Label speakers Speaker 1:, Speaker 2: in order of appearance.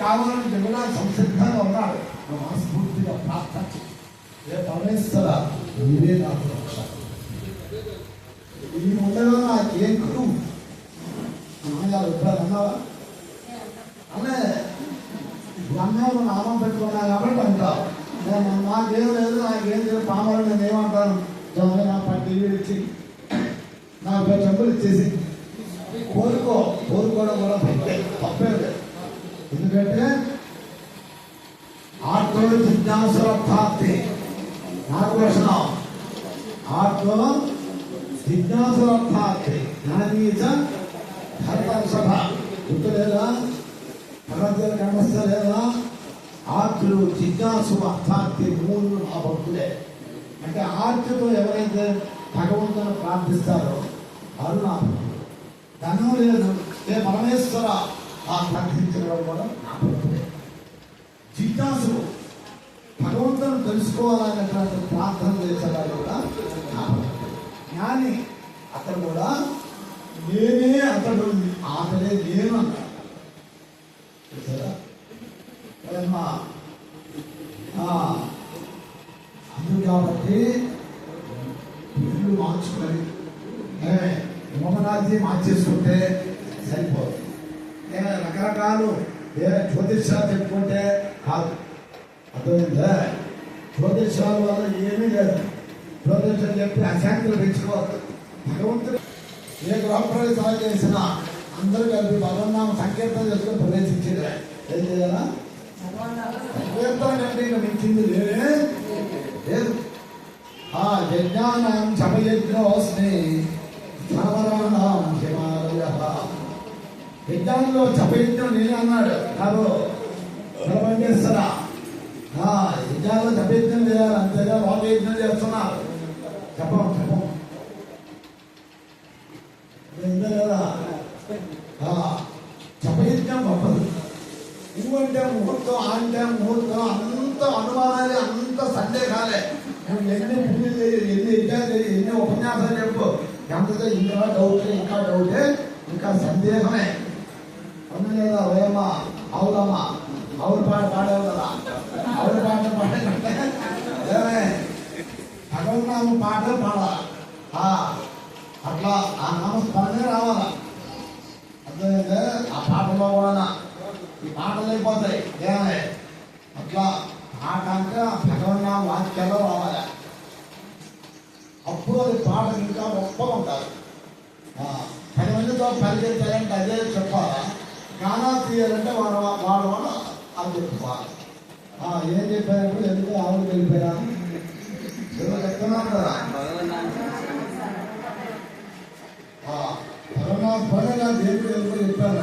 Speaker 1: కావాలని జగన్నాథ్ సంసిద్ధంగా ఉన్నాడు. మనస్ఫూర్తిగా ప్రార్థన ఏ పరమేశ్వర నీవే నాకు రక్ష ఈ ఉండగా నాకు ఏం కరువు? నాన్నగారు ఎప్పుడైనా అన్నావా? అనే అన్నావు నామం పెట్టుకున్నా కాబట్టి అంటావు. నేను నాకేం లేదు నాకేం లేదు పామలు నేను ఏమంటాను? జొన్న నా పట్టి ఇచ్చి. నాకు నా చెప్పులు ఇచ్చేసి. కోరుకో కోరుకోవడం కూడా తప్పే ఎందుకంటే ఆత్మ జిజ్ఞాసురర్థార్థి నాకు ప్రశ్న ఆత్మ జిజ్ఞాసురర్థార్థి జ్ఞానీయ భరతర్షభ గుర్తులేదా భగవద్గీత కనిపిస్తలేదా ఆత్మలు జిజ్ఞాసు అర్థార్థి మూడు ఆ భక్తులే అంటే ఆర్తితో ఎవరైతే భగవంతుని ప్రార్థిస్తారో వారు నా ధనం లేదు. ఏ పరమేశ్వర ఆ ప్రార్థించడం కూడా నా జిజ్ఞాసు భగవంతుని తెలుసుకోవాలనేటువంటి ప్రార్థన చేసేవాడు కూడా నా జ్ఞాని అతడు కూడా నేనే అతడు అతడే నేను అన్నాడు. చూసారా? అందుకు కాబట్టి ఇల్లు మార్చుకొని ఏ, మార్చేసుకుంటే సరిపోతుంది నేను రకరకాలు ఏ జ్యోతిష్యాలు చెప్పుకుంటే కాదు. అర్థమైందా? జ్యోతిష్యాల వల్ల ఏమీ లేదు. జ్యోతిష్యం చెప్పి అశాంతులు పెంచుకోవద్దు. భగవంతుడు ఏ గృహ ప్రవేశాలు చేసినా అందరూ కలిపి భగవన్నామ సంకీర్తన చేసుకుని ప్రవేశించారు ఏం చేయాలా? సంకీర్తన కంటే ఇంకా మించింది లేదే. లేదు. ఆ యజ్ఞానం జపయజ్ఞోస్మి యజ్ఞంలో జపయజ్ఞం నేనే అన్నాడు. కాదు బలపంచేస్తారా యజ్ఞాల్లో జపయజ్ఞం చేయాలి అంతేగా వాళ్ళు యజ్ఞం చేస్తున్నారు. చెప్పం చెప్పం. కదా లేదా? ఆ, జపయజ్ఞం గొప్పది నువ్వంటే ముహూర్తం అంటే ముహూర్తం అంత అనుమానాలే అంత సందేహాలే. ఎన్ని పూజలు ఎన్ని యజ్ఞాలు ఎన్ని ఉపన్యాసాలు చెప్పు. ఎంత ఇంకా డౌట్ ఇంకా డౌటే ఇంకా సందేహమే. అవును లేదా ఓయమ్మ అవుదమ్మా అవును పాట పాడావు కదా అవును పాట పాడాలంటే ఏమే భగవన్నామ పాట పాడాలా ఆ, అట్లా ఆ నామస్మరణే రావాలా అర్థమైందే ఆ పాటలో కూడా ఈ పాటలు అయిపోతాయి ఏమే అట్లా పాట అంటే భగవన్న వాక్యాలు రావాలి అప్పుడు అది పాట ఇంకా గొప్పగా ఉంటారు ఆ, పది మందితో పరిగెత్తాలంటే అదే చెప్పాలా గానా తీయాలంటే వాడు వాడు వాడు అది చెప్పుకోవాలి ఆ, ఏం చెప్పారంటే ఎందుకు ఆవులు వెళ్ళిపోయా ఏదో చెప్తున్నాను కదా ఆ, భగవన్నా భగవన్నా దేవుడు ఎందుకు చెప్పారు